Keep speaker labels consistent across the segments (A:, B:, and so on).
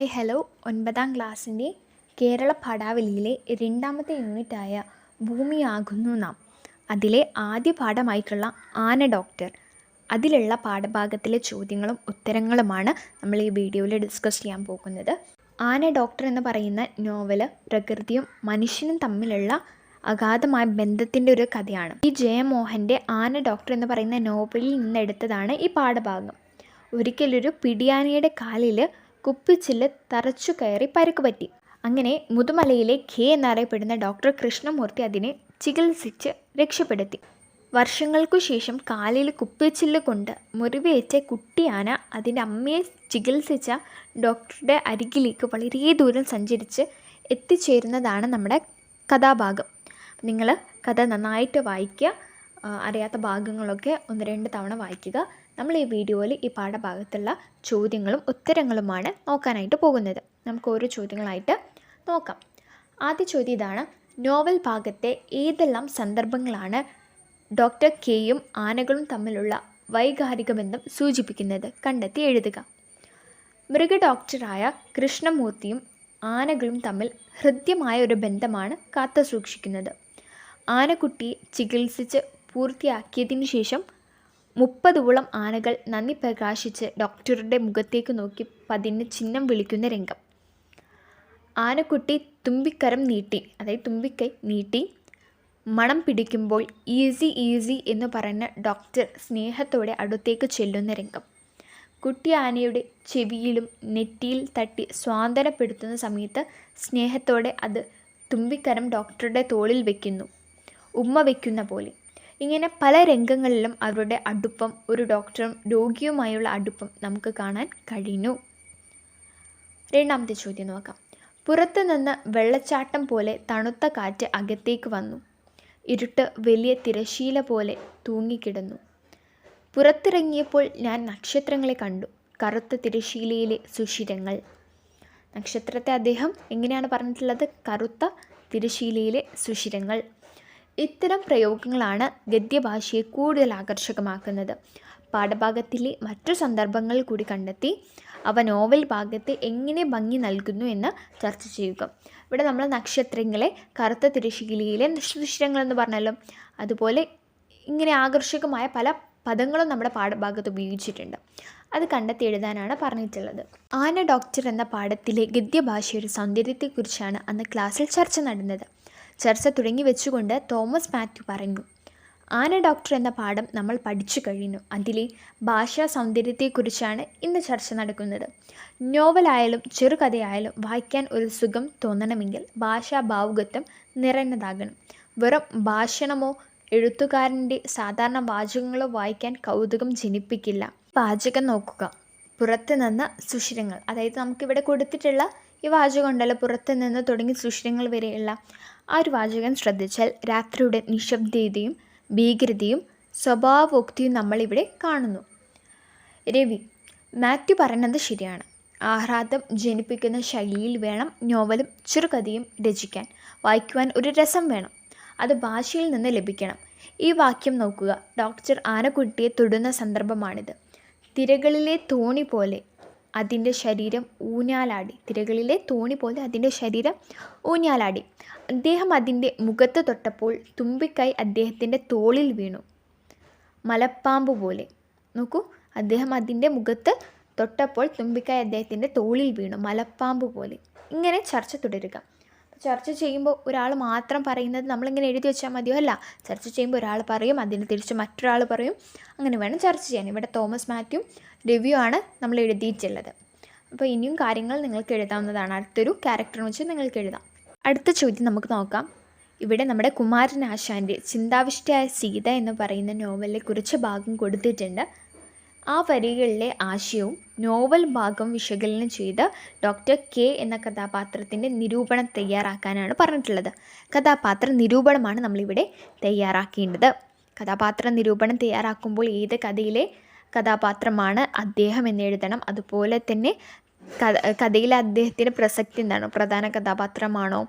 A: Hello ഒൻപതാം ക്ലാസ്സിന്റെ കേരള പാഠാവലിയിലെ രണ്ടാമത്തെ യൂണിറ്റായ ഭൂമിയാകുന്നു നാം. അതിലെ ആദ്യ പാഠമായിട്ടുള്ള ആന ഡോക്ടർ അതിലുള്ള പാഠഭാഗത്തിലെ ചോദ്യങ്ങളും ഉത്തരങ്ങളുമാണ് നമ്മൾ ഈ വീഡിയോയിൽ ഡിസ്കസ് ചെയ്യാൻ പോകുന്നത്. ആന ഡോക്ടർ എന്ന് പറയുന്ന നോവൽ പ്രകൃതിയും മനുഷ്യനും തമ്മിലുള്ള അഗാധമായ ബന്ധത്തിന്റെ ഒരു കഥയാണ്. ഈ ജയമോഹന്റെ ആന ഡോക്ടർ എന്ന് പറയുന്ന നോവലിൽ നിന്ന് എടുത്തതാണ് ഈ പാഠഭാഗം. ഒരിക്കലൊരു പിടിയാനയുടെ കാലിൽ കുപ്പിച്ചില്ല് തറച്ചു കയറി പരുക്ക് പറ്റി. അങ്ങനെ മുതുമലയിലെ ഖേ എന്നറിയപ്പെടുന്ന ഡോക്ടർ കൃഷ്ണമൂർത്തി അതിനെ ചികിത്സിച്ച് രക്ഷപ്പെടുത്തി. വർഷങ്ങൾക്കു ശേഷം കാലിൽ കുപ്പിച്ചില്ല് കൊണ്ട് മുറിവേറ്റ കുട്ടിയാന അതിന്റെ അമ്മയെ ചികിത്സിച്ച ഡോക്ടറുടെ അരികിലേക്ക് വളരെ ദൂരം സഞ്ചരിച്ച് എത്തിച്ചേരുന്നതാണ് നമ്മുടെ കഥാഭാഗം. നിങ്ങൾ കഥ നന്നായിട്ട് വായിക്കുക അറിയാത്ത ഭാഗങ്ങളൊക്കെ ഒന്ന് രണ്ട് തവണ വായിക്കുക. നമ്മൾ ഈ വീഡിയോയിൽ ഈ പാഠഭാഗത്തുള്ള ചോദ്യങ്ങളും ഉത്തരങ്ങളുമാണ് നോക്കാനായിട്ട് പോകുന്നത്. നമുക്ക് ഓരോ ചോദ്യങ്ങളായിട്ട് നോക്കാം. ആദ്യ ചോദ്യം ഇതാണ്. നോവൽ ഭാഗത്തെ ഏതെല്ലാം സന്ദർഭങ്ങളാണ് ഡോക്ടർ കെയും ആനകളും തമ്മിലുള്ള വൈകാരിക ബന്ധം സൂചിപ്പിക്കുന്നത്? കണ്ടെത്തി എഴുതുക. മൃഗ ഡോക്ടറായ കൃഷ്ണമൂർത്തിയും ആനകളും തമ്മിൽ ഹൃദ്യമായ ഒരു ബന്ധമാണ് കാത്തു സൂക്ഷിക്കുന്നത് ആനക്കുട്ടിയെ ചികിത്സിച്ച് പൂർത്തിയാക്കിയതിനു ശേഷം മുപ്പതോളം ആനകൾ നന്ദി പ്രകാശിച്ച് ഡോക്ടറുടെ മുഖത്തേക്ക് നോക്കി പതിന് ചിഹ്നം വിളിക്കുന്ന രംഗം. ആനക്കുട്ടി തുമ്പിക്കരം നീട്ടി അതായത് തുമ്പിക്കൈ നീട്ടി മണം പിടിക്കുമ്പോൾ ഈസി ഈസി എന്ന് പറഞ്ഞ ഡോക്ടർ സ്നേഹത്തോടെ അടുത്തേക്ക് ചെല്ലുന്ന രംഗം. കുട്ടി ആനയുടെ ചെവിയിലും നെറ്റിയിൽ തട്ടി സ്വാന്തനപ്പെടുത്തുന്ന സമയത്ത് സ്നേഹത്തോടെ അത് തുമ്പിക്കരം ഡോക്ടറുടെ തോളിൽ വയ്ക്കുന്നു ഉമ്മ വയ്ക്കുന്ന പോലെ. ഇങ്ങനെ പല രംഗങ്ങളിലും അവരുടെ അടുപ്പം ഒരു ഡോക്ടറും രോഗിയുമായുള്ള അടുപ്പം നമുക്ക് കാണാൻ കഴിഞ്ഞു രണ്ടാമത്തെ ചോദ്യം നോക്കാം. പുറത്തു നിന്ന് വെള്ളച്ചാട്ടം പോലെ തണുത്ത കാറ്റ് അകത്തേക്ക് വന്നു. ഇരുട്ട് വലിയ തിരശീല പോലെ തൂങ്ങിക്കിടന്നു. പുറത്തിറങ്ങിയപ്പോൾ ഞാൻ നക്ഷത്രങ്ങളെ കണ്ടു. കറുത്ത തിരശീലയിലെ സുഷിരങ്ങൾ. നക്ഷത്രത്തെ അദ്ദേഹം എങ്ങനെയാണ് പറഞ്ഞിട്ടുള്ളത്? കറുത്ത തിരശീലയിലെ സുഷിരങ്ങൾ. ഇത്തരം പ്രയോഗങ്ങളാണ് ഗദ്യഭാഷയെ കൂടുതൽ ആകർഷകമാക്കുന്നത്. പാഠഭാഗത്തിലെ മറ്റു സന്ദർഭങ്ങൾ കൂടി കണ്ടെത്തി അവ നോവൽ ഭാഗത്തെ എങ്ങനെ ഭംഗി നൽകുന്നു എന്ന് ചർച്ച ചെയ്യുക. ഇവിടെ നമ്മൾ നക്ഷത്രങ്ങളെ കറുത്ത തിരശീലയിലെ നക്ഷത്രങ്ങൾ എന്ന് പറഞ്ഞല്ലോ. അതുപോലെ ഇങ്ങനെ ആകർഷകമായ പല പദങ്ങളും നമ്മുടെ പാഠഭാഗത്ത് ഉപയോഗിച്ചിട്ടുണ്ട്. അത് കണ്ടെത്തി എഴുതാനാണ് പറഞ്ഞിട്ടുള്ളത്. ആന ഡോക്ടർ എന്ന പാഠത്തിലെ ഗദ്യഭാഷയുടെ സൗന്ദര്യത്തെക്കുറിച്ചാണ് അന്ന് ക്ലാസ്സിൽ ചർച്ച നടന്നത്. ചർച്ച തുടങ്ങി വെച്ചുകൊണ്ട് തോമസ് മാത്യു പറഞ്ഞു ആന ഡോക്ടർ എന്ന പാഠം നമ്മൾ പഠിച്ചു കഴിഞ്ഞു. അതിലെ ഭാഷാ സൗന്ദര്യത്തെക്കുറിച്ചാണ് ഇന്ന് ചർച്ച നടക്കുന്നത്. നോവലായാലും ചെറുകഥയായാലും വായിക്കാൻ ഒരു സുഖം തോന്നണമെങ്കിൽ ഭാഷാ ഭാവുകത്വം നിറഞ്ഞതാകണം വെറും ഭാഷണമോ എഴുത്തുകാരന്റെ സാധാരണ വാചകങ്ങളോ വായിക്കാൻ കൗതുകം ജനിപ്പിക്കില്ല. വാചകം നോക്കുക. പുറത്ത് നിന്ന് സുഷിരങ്ങൾ. അതായത് നമുക്കിവിടെ കൊടുത്തിട്ടുള്ള ഈ വാചകം ഉണ്ടല്ലോ പുറത്ത് നിന്ന് തുടങ്ങി സുഷിരങ്ങൾ വരെയുള്ള. ആ ഒരു വാചകം ശ്രദ്ധിച്ചാൽ രാത്രിയുടെ നിശബ്ദതയും ഭീകരതയും സ്വഭാവോക്തിയും നമ്മളിവിടെ കാണുന്നു. രവി മാത്യു പറയുന്നത് ശരിയാണ്. ആഹ്ലാദം ജനിപ്പിക്കുന്ന ശൈലിയിൽ വേണം നോവലും ചെറുകഥയും രചിക്കാൻ. വായിക്കുവാൻ ഒരു രസം വേണം. അത് ഭാഷയിൽ നിന്ന് ലഭിക്കണം. ഈ വാക്യം നോക്കുക. ഡോക്ടർ ആനക്കുട്ടിയെ തൊടുന്ന സന്ദർഭമാണിത്. തിരകളിലെ തോണി പോലെ അതിന്റെ ശരീരം ഊഞ്ഞാലാടി. തിരകളിലെ തോണി പോലെ അതിന്റെ ശരീരം ഊഞ്ഞാലാടി. അദ്ദേഹം അതിന്റെ മുഖത്ത് തൊട്ടപ്പോൾ തുമ്പിക്കൈ അദ്ദേഹത്തിന്റെ തോളിൽ വീണു. മലപ്പാമ്പ് പോലെ. നോക്കൂ അദ്ദേഹം അതിന്റെ മുഖത്ത് തൊട്ടപ്പോൾ തുമ്പിക്കൈ അദ്ദേഹത്തിന്റെ തോളിൽ വീണു. മലപ്പാമ്പ് പോലെ. ഇങ്ങനെ ചർച്ച തുടരുക. ചർച്ച ചെയ്യുമ്പോൾ ഒരാൾ മാത്രം പറയുന്നത് നമ്മളിങ്ങനെ എഴുതി വെച്ചാൽ മതിയോ? അല്ല. ചർച്ച ചെയ്യുമ്പോൾ ഒരാൾ പറയും അതിന് തിരിച്ച് മറ്റൊരാൾ പറയും. അങ്ങനെ വേണം ചർച്ച ചെയ്യാൻ. ഇവിടെ തോമസ് മാത്യു റിവ്യൂ ആണ് നമ്മൾ എഴുതിയിട്ടുള്ളത്. അപ്പോൾ ഇനിയും കാര്യങ്ങൾ നിങ്ങൾക്ക് എഴുതാവുന്നതാണ്. അടുത്തൊരു ക്യാരക്ടർ വെച്ച് നിങ്ങൾക്ക് എഴുതാം. അടുത്ത ചോദ്യം നമുക്ക് നോക്കാം. ഇവിടെ നമ്മുടെ കുമാരനാശാന്റെ ചിന്താവിഷ്ടയായ സീത എന്ന് പറയുന്ന നോവലിനെ കുറിച്ച് ഭാഗം കൊടുത്തിട്ടുണ്ട്. ആ വരികളിലെ ആശയവും നോവൽ ഭാഗം വിശകലനം ചെയ്ത് ഡോക്ടർ കെ എന്ന കഥാപാത്രത്തിന്റെ നിരൂപണം തയ്യാറാക്കാനാണ് പറഞ്ഞിട്ടുള്ളത്. കഥാപാത്ര നിരൂപണമാണ് നമ്മളിവിടെ തയ്യാറാക്കേണ്ടത്. കഥാപാത്ര നിരൂപണം തയ്യാറാക്കുമ്പോൾ ഏത് കഥയിലെ കഥാപാത്രമാണ് അദ്ദേഹം എന്നെഴുതണം അതുപോലെ തന്നെ കഥ കഥയിലെ അദ്ദേഹത്തിന്റെ പ്രസക്തി എന്താണ്? പ്രധാന കഥാപാത്രമാണോ?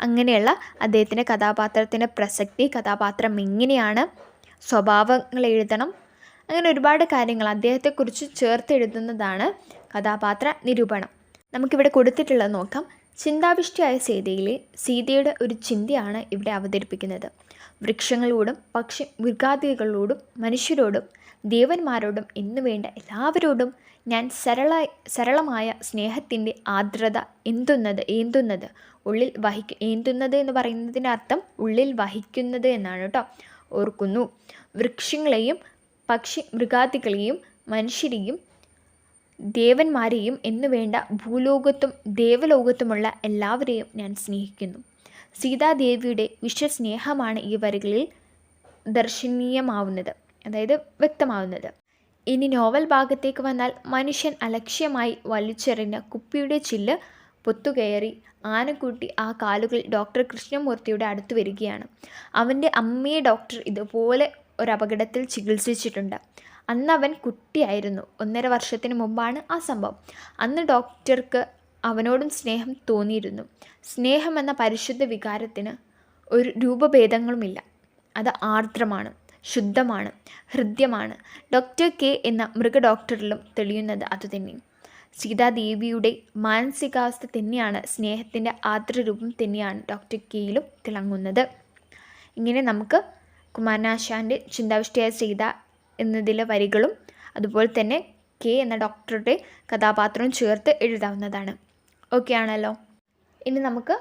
A: അങ്ങനെയുള്ള അദ്ദേഹത്തിന്റെ കഥാപാത്രത്തിന്റെ പ്രസക്തി കഥാപാത്രം എങ്ങനെയാണ്? സ്വഭാവങ്ങൾ എഴുതണം. അങ്ങനെ ഒരുപാട് കാര്യങ്ങൾ അദ്ദേഹത്തെക്കുറിച്ച് ചേർത്തെഴുതുന്നതാണ് കഥാപാത്ര നിരൂപണം. നമുക്കിവിടെ കൊടുത്തിട്ടുള്ളത് നോക്കാം. ചിന്താവിഷ്ടിയായ സീതയിലെ സീതയുടെ ഒരു ചിന്തയാണ് ഇവിടെ അവതരിപ്പിക്കുന്നത്. വൃക്ഷങ്ങളോടും പക്ഷി മൃഗാദികളോടും മനുഷ്യരോടും ദേവന്മാരോടും എന്നു വേണ്ട എല്ലാവരോടും ഞാൻ സരള സരളമായ സ്നേഹത്തിന്റെ ആർദ്രത എന്തുന്നത് ഏന്തുന്നത്? ഉള്ളിൽ വഹിക്ക ഏന്തുന്നത് എന്ന് പറയുന്നതിന്റെ അർത്ഥം ഉള്ളിൽ വഹിക്കുന്നത് എന്നാണ് കേട്ടോ. ഓർക്കുന്നു. വൃക്ഷങ്ങളെയും പക്ഷി മൃഗാദികളെയും മനുഷ്യരെയും ദേവന്മാരെയും എന്നുവേണ്ട ഭൂലോകത്തും ദേവലോകത്തുമുള്ള എല്ലാവരെയും ഞാൻ സ്നേഹിക്കുന്നു. സീതാദേവിയുടെ വിശ്വസ്നേഹമാണ് ഈ വരികളിൽ ദർശനീയമാവുന്നത് അതായത് വ്യക്തമാവുന്നത്. ഇനി നോവൽ ഭാഗത്തേക്ക് വന്നാൽ മനുഷ്യൻ അലക്ഷ്യമായി വലിച്ചെറിഞ്ഞ കുപ്പിയുടെ ചില്ല് പൊത്തുകയറി ആനക്കുട്ടി ആ കാലുകൾ ഡോക്ടർ കൃഷ്ണമൂർത്തിയുടെ അടുത്ത് വരികയാണ്. അവന്റെ അമ്മയെ ഡോക്ടർ ഇതുപോലെ ഒരു അപകടത്തിൽ ചികിത്സിച്ചിട്ടുണ്ട്. അന്ന് അവൻ കുട്ടിയായിരുന്നു. ഒന്നര വർഷത്തിന് മുമ്പാണ് ആ സംഭവം. അന്ന് ഡോക്ടർക്ക് അവനോടും സ്നേഹം തോന്നിയിരുന്നു. സ്നേഹം എന്ന പരിശുദ്ധ വികാരത്തിന് ഒരു രൂപഭേദങ്ങളുമില്ല. അത് ആർദ്രമാണ് ശുദ്ധമാണ് ഹൃദ്യമാണ്. ഡോക്ടർ കെ എന്ന മൃഗ ഡോക്ടറിലും തെളിയുന്നത് അതുതന്നെ. സീതാദേവിയുടെ മാനസികാവസ്ഥ തന്നെയാണ് സ്നേഹത്തിന്റെ ആർദ്രരൂപം തന്നെയാണ് ഡോക്ടർ കെയിലും തിളങ്ങുന്നത്. ഇങ്ങനെ നമുക്ക് കുമാരനാശാന്റെ ചിന്താവിഷ്ടിയായ സീത എന്നതിലെ വരികളും അതുപോലെ തന്നെ കെ എന്ന ഡോക്ടറുടെ കഥാപാത്രവും ചേർത്ത് എഴുതാവുന്നതാണ്. ഓക്കെ ആണല്ലോ. ഇനി നമുക്ക്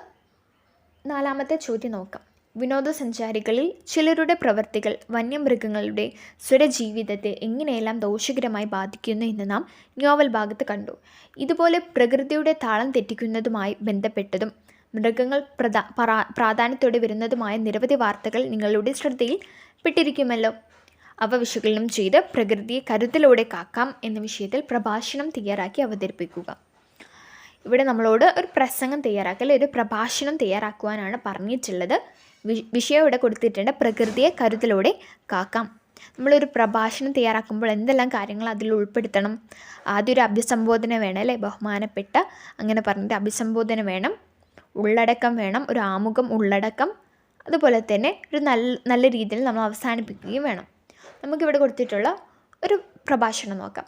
A: നാലാമത്തെ ചോദ്യം നോക്കാം. വിനോദസഞ്ചാരികളിൽ ചിലരുടെ പ്രവൃത്തികൾ വന്യമൃഗങ്ങളുടെ സ്വരജീവിതത്തെ എങ്ങനെയെല്ലാം ദോഷകരമായി ബാധിക്കുന്നു എന്ന് നാം നോവൽ ഭാഗത്ത് കണ്ടു. ഇതുപോലെ പ്രകൃതിയുടെ താളം തെറ്റിക്കുന്നതുമായി ബന്ധപ്പെട്ടതും മൃഗങ്ങൾ പ്രധാ പ്രാ പ്രാധാന്യത്തോടെ വരുന്നതുമായ നിരവധി വാർത്തകൾ നിങ്ങളുടെ ശ്രദ്ധയിൽ പെട്ടിരിക്കുമല്ലോ. അവ വിശകലനം ചെയ്ത് പ്രകൃതിയെ കരുതലോടെ കാക്കാം എന്ന വിഷയത്തിൽ പ്രഭാഷണം തയ്യാറാക്കി അവതരിപ്പിക്കുക. ഇവിടെ നമ്മളോട് ഒരു പ്രസംഗം തയ്യാറാക്കൽ ഒരു പ്രഭാഷണം തയ്യാറാക്കുവാനാണ് പറഞ്ഞിട്ടുള്ളത്. വിഷയം ഇവിടെ കൊടുത്തിട്ടുണ്ട് പ്രകൃതിയെ കരുതലോടെ കാക്കാം. നമ്മളൊരു പ്രഭാഷണം തയ്യാറാക്കുമ്പോൾ എന്തെല്ലാം കാര്യങ്ങൾ അതിൽ ഉൾപ്പെടുത്തണം? ആദ്യം ഒരു അഭിസംബോധന വേണം അല്ലേ? ബഹുമാനപ്പെട്ട അങ്ങനെ പറഞ്ഞിട്ട് അഭിസംബോധന വേണം. ഉള്ളടക്കം വേണം ഒരു ആമുഖം ഉള്ളടക്കം അതുപോലെ തന്നെ ഒരു നല്ല നല്ല രീതിയിൽ നമ്മൾ അവസാനിപ്പിക്കുകയും വേണം. നമുക്കിവിടെ കൊടുത്തിട്ടുള്ള ഒരു പ്രഭാഷണം നോക്കാം.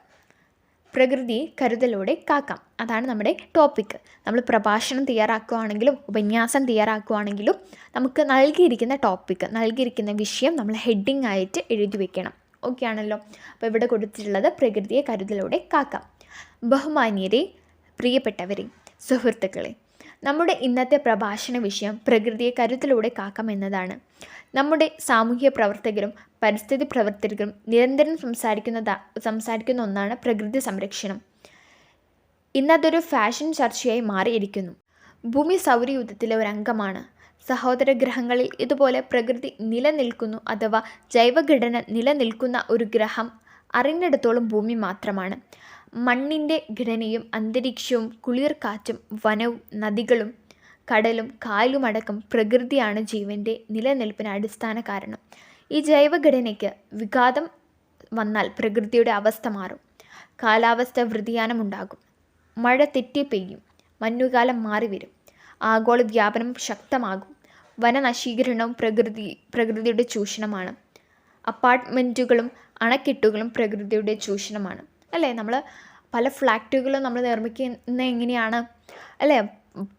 A: പ്രകൃതി കരുതലോടെ കാക്കാം. അതാണ് നമ്മുടെ ടോപ്പിക് നമ്മൾ പ്രഭാഷണം തയ്യാറാക്കുകയാണെങ്കിലും ഉപന്യാസം തയ്യാറാക്കുകയാണെങ്കിലും നമുക്ക് നൽകിയിരിക്കുന്ന ടോപ്പിക് നൽകിയിരിക്കുന്ന വിഷയം നമ്മൾ ഹെഡിങ് ആയിട്ട് എഴുതി വെക്കണം. ഓക്കെ ആണല്ലോ? അപ്പോൾ ഇവിടെ കൊടുത്തിട്ടുള്ളത് പ്രകൃതിയെ കരുതലോടെ കാക്കാം. ബഹുമാന്യരെ പ്രിയപ്പെട്ടവരെ സുഹൃത്തുക്കളെ നമ്മുടെ ഇന്നത്തെ പ്രഭാഷണ വിഷയം പ്രകൃതിയെ കരുത്തിലൂടെ കാക്കാം എന്നതാണ്. നമ്മുടെ സാമൂഹ്യ പ്രവർത്തകരും പരിസ്ഥിതി പ്രവർത്തകരും നിരന്തരം സംസാരിക്കുന്നതാ സംസാരിക്കുന്ന ഒന്നാണ് പ്രകൃതി സംരക്ഷണം. ഇന്നതൊരു ഫാഷൻ ചർച്ചയായി മാറിയിരിക്കുന്നു. ഭൂമി സൗരയുദ്ധത്തിലെ ഒരു അംഗമാണ് സഹോദര ഗ്രഹങ്ങളിൽ ഇതുപോലെ പ്രകൃതി നിലനിൽക്കുന്നു അഥവാ ജൈവഘടന നിലനിൽക്കുന്ന ഒരു ഗ്രഹം അറിഞ്ഞിടത്തോളം ഭൂമി മാത്രമാണ്. മണ്ണിന്റെ ഘടനയും അന്തരീക്ഷവും കുളിർ കാറ്റും വനവും നദികളും കടലും കായലുമടക്കം പ്രകൃതിയാണ് ജീവന്റെ നിലനിൽപ്പിന് അടിസ്ഥാന കാരണം. ഈ ജൈവഘടനയ്ക്ക് വിഘാതം വന്നാൽ പ്രകൃതിയുടെ അവസ്ഥ മാറും. കാലാവസ്ഥ ഉണ്ടാകും മഴ തെറ്റി പെയ്യും. മഞ്ഞുകാലം മാറി വരും. ആഗോള വ്യാപനം ശക്തമാകും. വനനശീകരണവും പ്രകൃതി പ്രകൃതിയുടെ ചൂഷണമാണ്. അപ്പാർട്ട്മെന്റുകളും അണക്കെട്ടുകളും പ്രകൃതിയുടെ ചൂഷണമാണ്. അല്ലേ? നമ്മൾ പല ഫ്ലാറ്റുകളും നമ്മൾ നിർമ്മിക്കുന്ന എങ്ങനെയാണ്? അല്ലേ?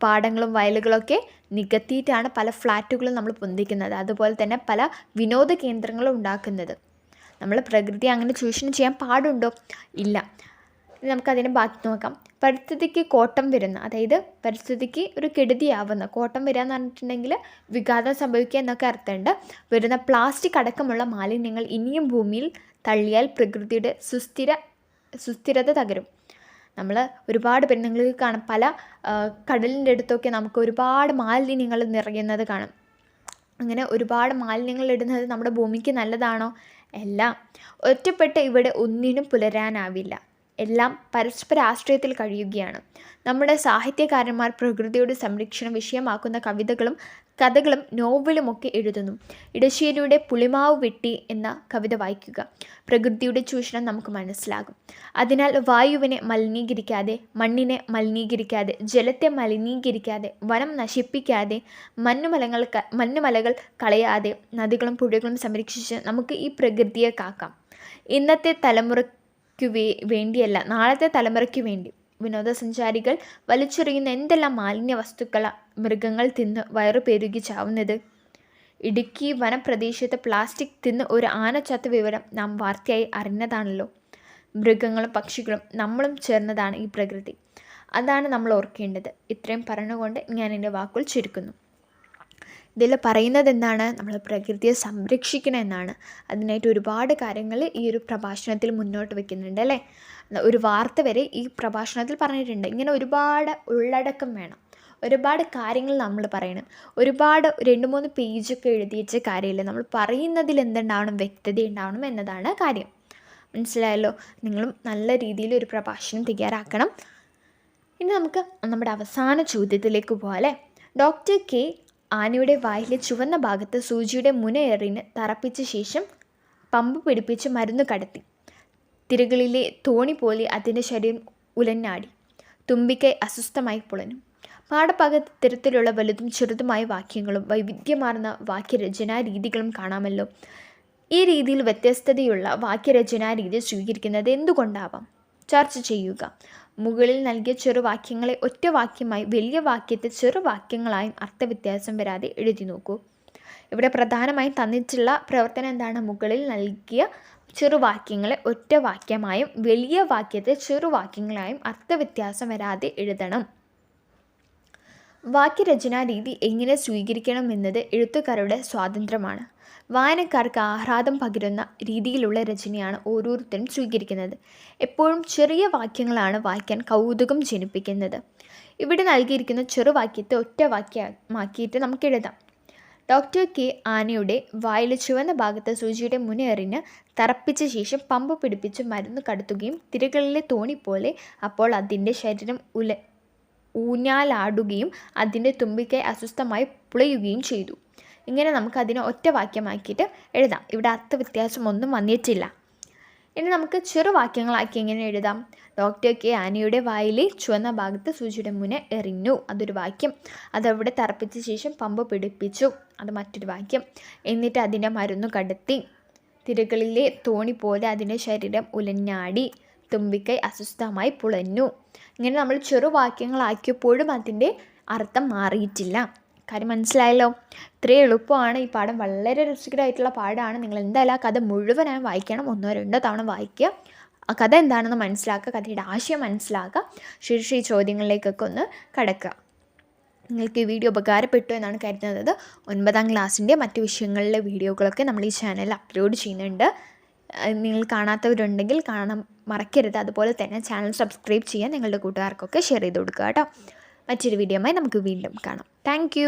A: പാടങ്ങളും വയലുകളൊക്കെ നികത്തിയിട്ടാണ് പല ഫ്ലാറ്റുകളും നമ്മൾ പൊന്തിക്കുന്നത്. അതുപോലെ തന്നെ പല വിനോദ കേന്ദ്രങ്ങളും ഉണ്ടാക്കുന്നത്. നമ്മൾ പ്രകൃതി അങ്ങനെ ചൂഷണം ചെയ്യാൻ പാടുണ്ടോ? ഇല്ല. നമുക്കതിനെ ബാക്കി നോക്കാം. പരിസ്ഥിതിക്ക് കോട്ടം വരുന്ന അതായത് പരിസ്ഥിതിക്ക് ഒരു കെടുതിയാവുന്ന കോട്ടം വരിക എന്ന് പറഞ്ഞിട്ടുണ്ടെങ്കിൽ വിഘാതം സംഭവിക്കുക എന്നൊക്കെ അർത്ഥമുണ്ട്. വരുന്ന പ്ലാസ്റ്റിക് അടക്കമുള്ള മാലിന്യങ്ങൾ ഇനിയും ഭൂമിയിൽ തള്ളിയാൽ പ്രകൃതിയുടെ സുസ്ഥിര സുസ്ഥിരത തകരും. നമ്മൾ ഒരുപാട് പെണ്ണുങ്ങളിൽ കാണാം. പല കടലിന്റെ അടുത്തൊക്കെ നമുക്ക് ഒരുപാട് മാലിന്യങ്ങൾ നിറയുന്നത് കാണാം. അങ്ങനെ ഒരുപാട് മാലിന്യങ്ങൾ ഇടുന്നത് നമ്മുടെ ഭൂമിക്ക് നല്ലതാണോ? എല്ലാം. ഒറ്റപ്പെട്ട് ഇവിടെ ഒന്നിനും പുലരാനാവില്ല. എല്ലാം പരസ്പര ആശ്രയത്തിൽ കഴിയുകയാണ്. നമ്മുടെ സാഹിത്യകാരന്മാർ പ്രകൃതിയുടെ സംരക്ഷണം വിഷയമാക്കുന്ന കവിതകളും കഥകളും നോവലുമൊക്കെ എഴുതുന്നു. ഇടശ്ശേരിയുടെ പുളിമാവ് വെട്ടി എന്ന കവിത വായിക്കുക. പ്രകൃതിയുടെ ചൂഷണം നമുക്ക് മനസ്സിലാകും. അതിനാൽ വായുവിനെ മലിനീകരിക്കാതെ മണ്ണിനെ മലിനീകരിക്കാതെ ജലത്തെ മലിനീകരിക്കാതെ വനം നശിപ്പിക്കാതെ മഞ്ഞുമലങ്ങൾ മഞ്ഞുമലകൾ കളയാതെ നദികളും പുഴകളും സംരക്ഷിച്ച് നമുക്ക് ഈ പ്രകൃതിയെ കാക്കാം. ഇന്നത്തെ തലമുറയ്ക്ക് വേ വേണ്ടിയല്ല നാളത്തെ തലമുറയ്ക്ക് വേണ്ടി. വിനോദസഞ്ചാരികൾ വലിച്ചെറിയുന്ന എന്തെല്ലാം മാലിന്യ വസ്തുക്കളാണ് മൃഗങ്ങൾ തിന്ന് വയറു പെരുകി ചാവുന്നത്. ഇടുക്കി വനപ്രദേശത്ത് പ്ലാസ്റ്റിക് തിന്ന് ഒരു ആന ചത്ത വിവരം നാം വാർത്തയായി അറിഞ്ഞതാണല്ലോ. മൃഗങ്ങളും പക്ഷികളും നമ്മളും ചേർന്നതാണ് ഈ പ്രകൃതി. അതാണ് നമ്മൾ ഓർക്കേണ്ടത്. ഇത്രയും പറഞ്ഞുകൊണ്ട് ഞാൻ എന്റെ വാക്കുകൾ ചുരുക്കുന്നു. ഇതിൽ പറയുന്നത് എന്താണ് നമ്മൾ പ്രകൃതിയെ സംരക്ഷിക്കണം എന്നാണ്. അതിനായിട്ട് ഒരുപാട് കാര്യങ്ങൾ ഈ ഒരു പ്രഭാഷണത്തിൽ മുന്നോട്ട് വെക്കുന്നുണ്ട് അല്ലേ? ഒരു വാർത്ത വരെ ഈ പ്രഭാഷണത്തിൽ പറഞ്ഞിട്ടുണ്ട്. ഇങ്ങനെ ഒരുപാട് ഉള്ളടക്കം വേണം. ഒരുപാട് കാര്യങ്ങൾ നമ്മൾ പറയണം. ഒരുപാട് രണ്ട് മൂന്ന് പേജൊക്കെ എഴുതിയിച്ച കാര്യമില്ല? നമ്മൾ പറയുന്നതിൽ എന്തുണ്ടാവണം? വ്യക്തത ഉണ്ടാവണം എന്നതാണ് കാര്യം. മനസ്സിലായല്ലോ? നിങ്ങളും നല്ല രീതിയിൽ ഒരു പ്രഭാഷണം തയ്യാറാക്കണം. ഇനി നമുക്ക് നമ്മുടെ അവസാന ചോദ്യത്തിലേക്ക് പോകാം ഡോക്ടർ കെ ആനയുടെ വായിലെ ചുവന്ന ഭാഗത്ത് സൂചിയുടെ മുനയെറിന് തറപ്പിച്ച ശേഷം പമ്പ് പിടിപ്പിച്ച് മരുന്ന് കടത്തി. തിരകളിലെ തോണി പോലെ അതിന്റെ ശരീരം ഉലഞ്ഞാടി. തുമ്പിക്കൈ അസ്വസ്ഥമായി പുളഞ്ഞു. പാഠഭാഗത്ത് ഇത്തരത്തിലുള്ള വലുതും ചെറുതുമായ വാക്യങ്ങളും വൈവിധ്യമാർന്ന വാക്യരചനാ രീതികളും കാണാമല്ലോ. ഈ രീതിയിൽ വ്യത്യസ്തതയുള്ള വാക്യരചനാ രീതി സ്വീകരിക്കുന്നത് എന്തുകൊണ്ടാവാം? ചർച്ച ചെയ്യുക. മുകളിൽ നൽകിയ ചെറുവാക്യങ്ങളെ ഒറ്റ വാക്യമായി വലിയ വാക്യത്തെ ചെറുവാക്യങ്ങളായും അർത്ഥവ്യത്യാസം വരാതെ എഴുതി നോക്കൂ. ഇവിടെ പ്രധാനമായും തന്നിട്ടുള്ള പ്രവർത്തനം എന്താണ്? മുകളിൽ നൽകിയ ചെറുവാക്യങ്ങളെ ഒറ്റ വാക്യമായും വലിയ വാക്യത്തെ ചെറുവാക്യങ്ങളായും അർത്ഥവ്യത്യാസം വരാതെ എഴുതണം. വാക്യരചനാ രീതി എങ്ങനെ സ്വീകരിക്കണമെന്നത് എഴുത്തുകാരുടെ സ്വാതന്ത്ര്യമാണ്. വായനക്കാർക്ക് ആഹ്ലാദം പകരുന്ന രീതിയിലുള്ള രചനയാണ് ഓരോരുത്തരും സ്വീകരിക്കുന്നത്. എപ്പോഴും ചെറിയ വാക്യങ്ങളാണ് വായിക്കാൻ കൗതുകം ജനിപ്പിക്കുന്നത്. ഇവിടെ നൽകിയിരിക്കുന്ന ചെറുവാക്യത്തെ ഒറ്റ വാക്യമാക്കിയിട്ട് നമുക്ക് എഴുതാം. ഡോക്ടർ കെ ആനയുടെ വായിൽ ചുവന്ന ഭാഗത്ത് സൂചിയുടെ മുനേറിന് തറപ്പിച്ച ശേഷം പമ്പ് പിടിപ്പിച്ച് മരുന്ന് കടത്തുകയും തിരകളിലെ തോണി പോലെ അപ്പോൾ അതിന്റെ ശരീരം ഉല ഊഞ്ഞാലാടുകയും അതിന്റെ തുമ്പിക്കൈ അസ്വസ്ഥമായി പുളയുകയും ചെയ്തു. ഇങ്ങനെ നമുക്ക് അതിനെ ഒറ്റ വാക്യമാക്കിയിട്ട് എഴുതാം. ഇവിടെ അർത്ഥവ്യത്യാസം ഒന്നും വന്നിട്ടില്ല. ഇനി നമുക്ക് ചെറുവാക്യങ്ങളാക്കി എങ്ങനെ എഴുതാം? ഡോക്ടർ കെ ആനയുടെ വായിലെ ചുവന്ന ഭാഗത്ത് സൂചിയുടെ മുനെ എറിഞ്ഞു. അതൊരു വാക്യം. അതവിടെ തറപ്പിച്ച ശേഷം പമ്പ് പിടിപ്പിച്ചു. അത് മറ്റൊരു വാക്യം. എന്നിട്ട് അതിന്റെ മരുന്ന് കടത്തി. തിരകളിലെ തോണി പോലെ അതിന്റെ ശരീരം ഉലഞ്ഞാടി. തുമ്പിക്കൈ അസ്വസ്ഥമായി പുളഞ്ഞു. ഇങ്ങനെ നമ്മൾ ചെറുവാക്യങ്ങളാക്കിയപ്പോഴും അതിന്റെ അർത്ഥം മാറിയിട്ടില്ല. കാര്യം മനസ്സിലായല്ലോ? ഇത്രയും എളുപ്പമാണ് ഈ പാഠം. വളരെ രസകരമായിട്ടുള്ള പാഠമാണ്. നിങ്ങൾ എന്തായാലും ആ കഥ മുഴുവനായും വായിക്കണം. ഒന്നോ രണ്ടോ തവണ വായിക്കുക. ആ കഥ എന്താണെന്ന് മനസ്സിലാക്കുക. കഥയുടെ ആശയം മനസ്സിലാക്കുക. ശേഷം ഈ ചോദ്യങ്ങളിലേക്കൊക്കെ ഒന്ന് കടക്കുക. നിങ്ങൾക്ക് ഈ വീഡിയോ ഉപകാരപ്പെട്ടു എന്നാണ് കരുതുന്നത്. ഒൻപതാം ക്ലാസ്സിന്റെ മറ്റ് വിഷയങ്ങളിലെ വീഡിയോകളൊക്കെ നമ്മൾ ഈ ചാനലിൽ അപ്ലോഡ് ചെയ്യുന്നുണ്ട്. നിങ്ങൾ കാണാത്തവരുണ്ടെങ്കിൽ കാണാൻ മറക്കരുത്. അതുപോലെ തന്നെ ചാനൽ സബ്സ്ക്രൈബ് ചെയ്യാൻ നിങ്ങളുടെ കൂട്ടുകാർക്കൊക്കെ ഷെയർ ചെയ്ത് കൊടുക്കുക കേട്ടോ. മറ്റൊരു വീഡിയോയുമായി നമുക്ക് വീണ്ടും കാണാം. താങ്ക്